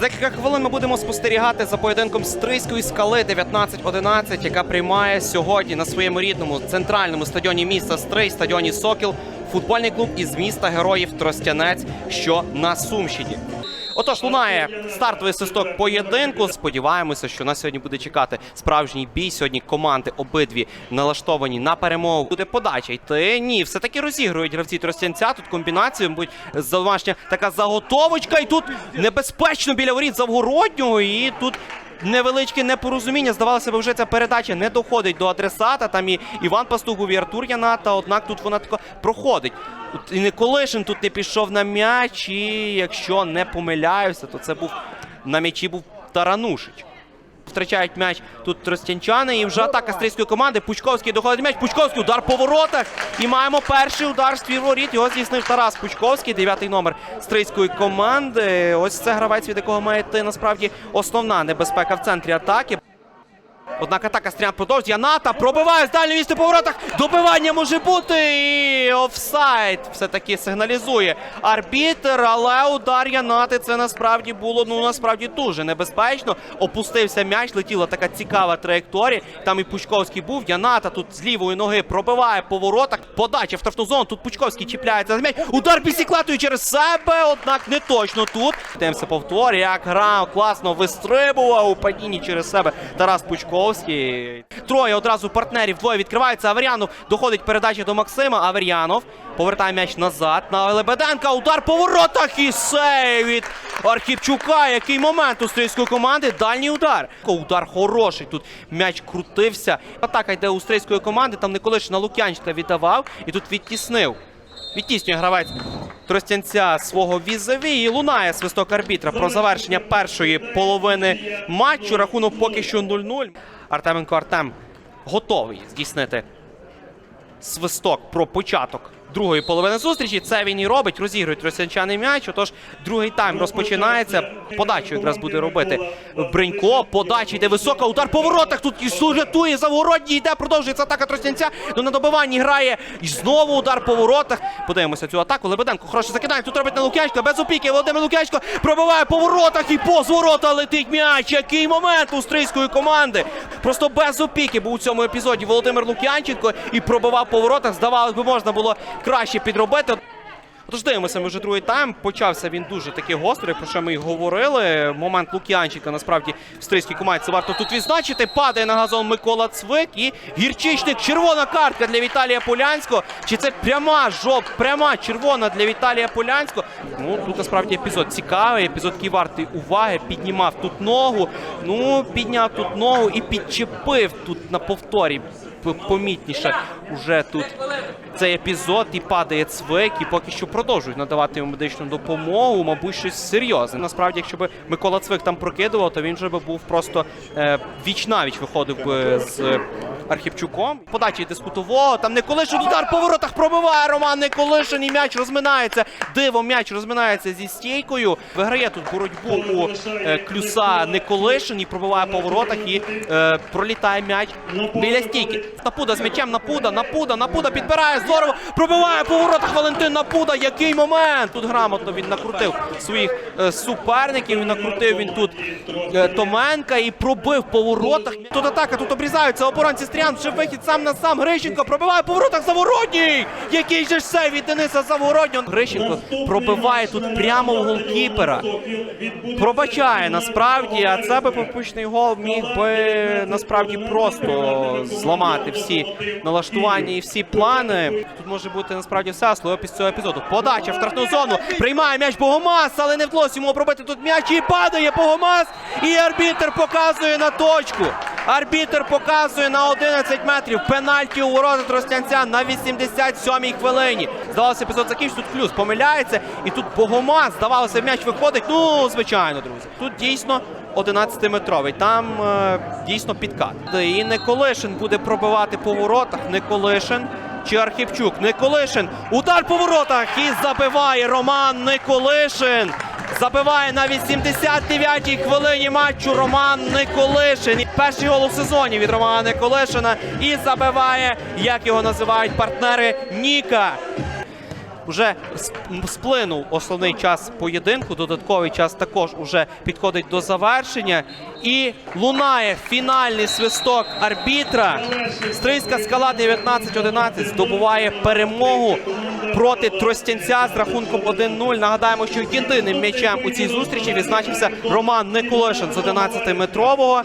За кілька хвилин ми будемо спостерігати за поєдинком Стрийської скали 19-11, яка приймає сьогодні на своєму рідному центральному стадіоні міста Стрий, стадіоні Сокіл, футбольний клуб із міста Героїв Тростянець, що на Сумщині. Отож, лунає стартовий свисток поєдинку. Сподіваємося, що нас сьогодні буде чекати справжній бій. Сьогодні команди обидві налаштовані на перемогу. Буде подача йти. Ні, все таки розігрують гравці Тростянця. Тут комбінацію, мабуть, домашня така заготовочка. І тут небезпечно біля воріт Завгороднього. І тут невеличке непорозуміння. Здавалося б, вже ця передача не доходить до адресата. Там і Іван Пастух був і Артур Яната. Однак тут вона тако проходить. І Николишин тут не пішов на м'яч. І якщо не помиляюся, то це був на м'ячі був Таранушич. Втрачають м'яч тут тростянчани. І вже атака стрійської команди. Пучковський доходить м'яч. Пучковський удар по воротах. І маємо перший удар з твір воріт. Його здійснив Тарас Пучковський, дев'ятий номер стрийської команди. Ось це гравець, від якого має йти насправді основна небезпека в центрі атаки. Однак атака стрілян продовжує. Яната пробиває з дальньої вісти по воротах. Добивання може бути. І офсайд все-таки сигналізує арбітер. Але удар Янати це насправді було ну насправді дуже небезпечно. Опустився м'яч, летіла така цікава траєкторія. Там і Пучковський був. Яната тут з лівої ноги пробиває по воротах. Подача в штрафну зону. Тут Пучковський чіпляється за м'яч. Удар бісіклатою через себе. Однак не точно тут. Темся повторює, як грав, класно вистрибував у падінні через себе Тарас Пучковський. Троє одразу партнерів. Двоє відкриваються. Аверянов доходить передача до Максима. Аверянов повертає м'яч назад. На Лебеденка. Удар по воротах і сейв від Архіпчука. Який момент у стрільської команди. Дальній удар. Удар хороший. Тут м'яч крутився. Атака йде у стрільської команди. Там Николишина Лук'янчика віддавав і тут відтіснив. Відтіснює гравець Тростянця свого візаві і лунає свисток арбітра про завершення першої половини матчу. Рахунок поки що 0-0. Артеменко Артем готовий здійснити свисток про початок другої половини зустрічі. Це він і робить. Розігрують росіянчани м'яч. Отож, другий тайм розпочинається. Подачу якраз буде робити Бринько. Подача йде висока. Удар по воротах. Тут і служатує Завгородній. Йде, продовжується атака Тростянця. Ну на добиванні грає. І знову удар по воротах. Подивимося цю атаку. Лебеденко хороше закидання. Тут робить на Лук'янчика. Без опіки. Володимир Лук'янчко пробиває по воротах і по ворота летить м'яч. Який момент у стрийської команди. Просто без опіки був у цьому епізоді Володимир Лук'янченко і пробивав по воротах. Здавалось би, можна було краще підробити. Тож дивимося, ми вже другий тайм. Почався він дуже таки гострий, про що ми й говорили. Момент Лук'янчика насправді в стрийській команді це варто тут відзначити. Падає на газон Микола Цвик і гірчичник. Червона картка для Віталія Полянського. Чи це пряма жоп, пряма червона для Віталія Полянського? Ну тут насправді епізод цікавий. Епізод який вартий уваги. Піднімав тут ногу. Ну підняв тут ногу і підчепив тут на повторі. Помітніше уже тут цей епізод і падає цвик, і поки що продовжують надавати йому медичну допомогу. Мабуть, щось серйозне. Насправді, якщо б Микола Цвик там прокидував, то він вже би був просто е, віч навіч виходив би з е, Архіпчуком. З кутового. Там Николишин удар по воротах пробиває Роман Николишин і м'яч розминається. Диво, м'яч розминається зі стійкою. Виграє тут боротьбу у е, клюса Николишин і пробиває по воротах і е, пролітає м'яч біля стійки. Напуда з м'ячем, напуда, напуда, напуда підбирає здорово. Пробиває по воротах Валентин Напуда. Який момент! Тут грамотно він накрутив своїх е, суперників. Накрутив він тут е, Томенка і пробив по воротах. Тут атака, тут обрізаються оборонці Стріян. Ще вихід сам на сам. Грищенко пробиває по воротах Завгородній. Який же ж сейв від Дениса Завгороднього. Грищенко пробиває тут прямо у голкіпера. Пробачає насправді, а це би пропущений гол міг би насправді просто зламати всі налаштування і всі плани. Тут може бути насправді все слово після цього епізоду. Подача в штрафну зону. Приймає м'яч Богомаз, але не вдалося йому обробити тут м'яч і падає Богомаз. І арбітер показує на точку. Арбітер показує на 11 метрів пенальті у ворота Тростянця на 87-й хвилині. Здавалося, епізод закінчився, тут плюс помиляється. І тут Богомаз, здавалося, м'яч виходить. Ну, звичайно, друзі. Тут дійсно 11-метровий. Там е, дійсно підкат. І Николишин буде пробивати по воротах. Николишин. Чи Архівчук? Николишин. Удар по воротах і забиває Роман Николишин. Забиває на 89-й хвилині матчу Роман Николишин. Перший гол у сезоні від Романа Николишина. І забиває, як його називають партнери, Ніка. Уже сплинув основний час поєдинку. Додатковий час також уже підходить до завершення. І лунає фінальний свисток арбітра. Стрийська скала 19-11 здобуває перемогу проти Тростянця з рахунком 1-0. Нагадаємо, що єдиним м'ячем у цій зустрічі відзначився Роман Николишин з 11-метрового.